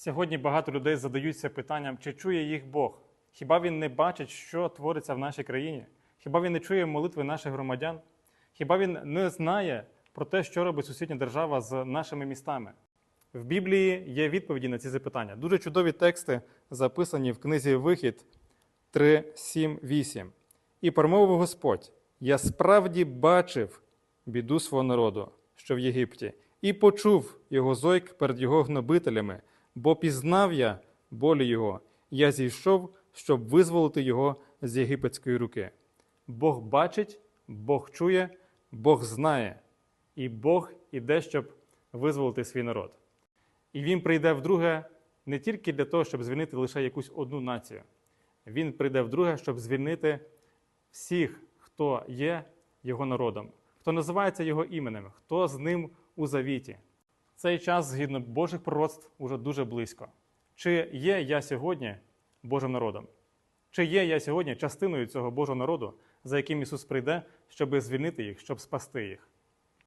Сьогодні багато людей задаються питанням, чи чує їх Бог? Хіба він не бачить, що твориться в нашій країні? Хіба він не чує молитви наших громадян? Хіба він не знає про те, що робить сусідня держава з нашими містами? В Біблії є відповіді на ці запитання. Дуже чудові тексти записані в книзі Вихід 3, 7, 8. І промовив Господь: Я справді бачив біду свого народу, що в Єгипті, і почув його зойк перед його гнобителями, бо пізнав я болі його. Я зійшов, щоб визволити його з єгипетської руки. Бог бачить, Бог чує, Бог знає, і Бог іде, щоб визволити свій народ. І він прийде вдруге не тільки для того, щоб звільнити лише якусь одну націю. Він прийде вдруге, щоб звільнити всіх, хто є його народом, хто називається його іменем, хто з ним у завіті. Цей час, згідно Божих пророцтв, уже дуже близько. Чи є я сьогодні Божим народом? Чи є я сьогодні частиною цього Божого народу, за яким Ісус прийде, щоб звільнити їх, щоб спасти їх?